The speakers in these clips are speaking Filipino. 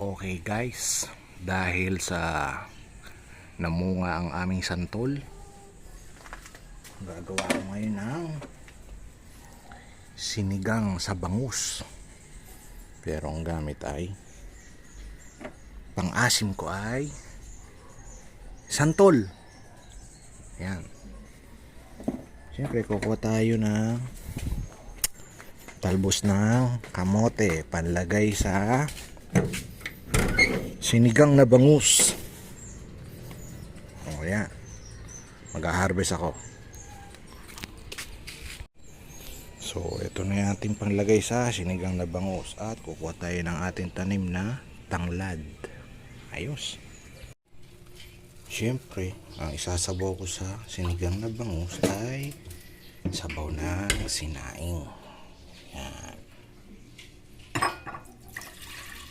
Okay guys, dahil sa namunga ang aming santol, gagawa ko ngayon ng sinigang sa bangus. Pero ang gamit ay pang-asim ko ay santol. Yan. Siyempre, kukuha tayo ng talbos ng kamote panlagay sa sinigang na bangus. O yan. Mag-harvest ako. So, ito na yung ating panglagay sa sinigang na bangus. At kukuha tayo ng ating tanim na tanglad. Ayos. Siyempre, ang isasabaw ko sa sinigang na bangus ay sabaw ng sinaing. Yan.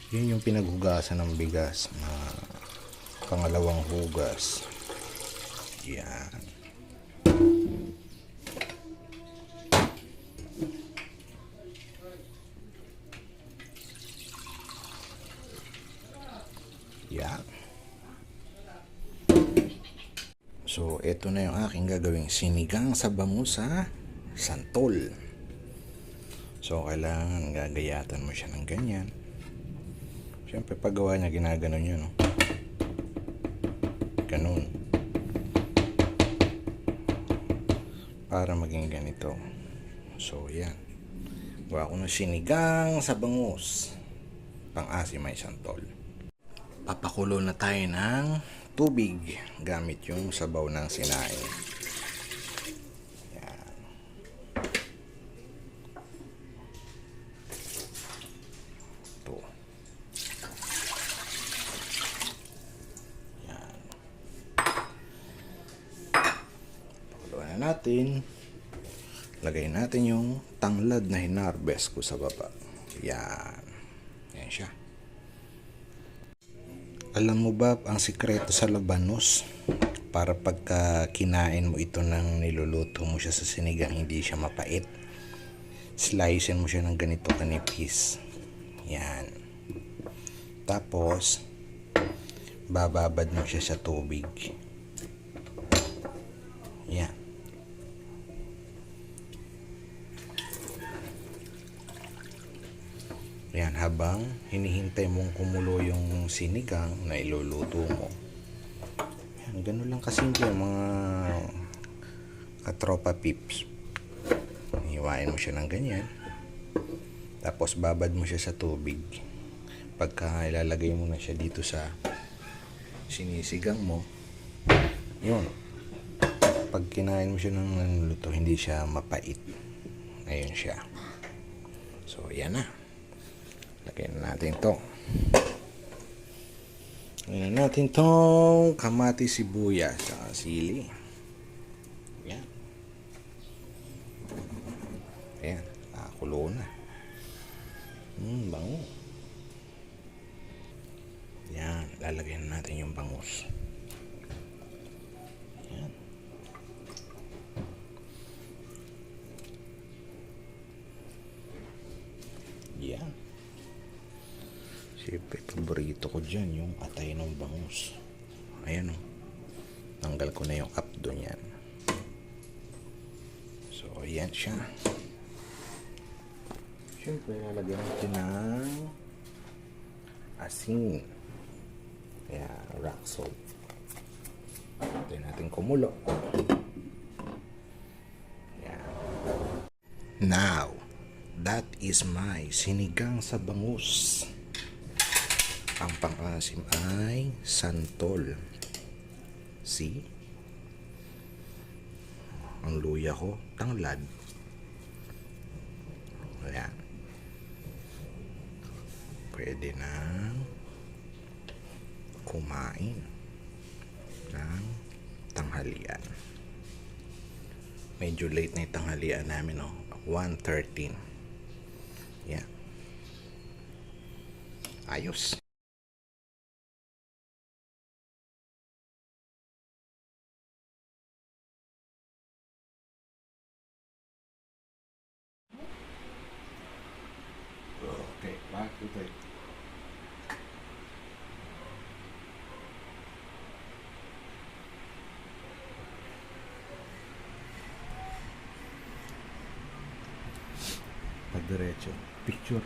Yun yung pinaghugasan ng bigas na pangalawang hugas. Yan. Yan. So, ito na yung aking gagawing sinigang sa bangus sa santol. So, kailangan gagayatan mo siya ng ganyan. Siyempre, paggawa niya, ginaganon yun. No? Ganun. Para maging ganito. So, yan. Gawa ko ng sinigang sa bangus. Pang-asim ay santol. Papakulo na tayo ng tubig gamit yung sabaw ng sinaing. Yan. Ito. Yan. Pakuluan na natin. Lagay natin yung tanglad na hinarvest ko sa baba. Yan. Yan siya. Alam mo ba ang sikreto sa labanos? Para pagka kinain mo ito ng niluluto mo siya sa sinigang, hindi siya mapait. Slicein mo siya ng ganito kanipis. Yan. Tapos, bababad mo siya sa tubig. Yan. Yan, habang hinihintay mong kumulo yung sinigang na iluluto mo. Yan, ganun lang kasimple mga katropa pips. Hiwain mo siya ng ganyan. Tapos babad mo siya sa tubig. Pagka ilalagay mo na siya dito sa sinisigang mo, yun. Pag kinain mo siya ng luto, hindi siya mapait. Ayun siya. So, yan na. Lagyan na natin to. Lagyan na natin tong kamati sibuyas sa sili. Yan. Ayan. Nakakulo na. Hmm, bango. Yan. Lalagyan natin yung bangus. Siyempre, paborito ko dyan yung atay ng bangus. Ayan o. Tanggal ko na yung abdo niyan. So, ayan siya. Siyempre, lalagyan natin ng asin. Ayan, rock salt. Hintayin natin kumulo. Ayan. Now, that is my sinigang sa bangus. Ang pang-asim ay santol. See? Ang luya ko, tanglad. Ayan. Pwede na kumain ng tanghalian. Medyo late na yung tanghalian namin, no? 1.13. Yeah. Ayos. Tutaj. Под речі. Picture.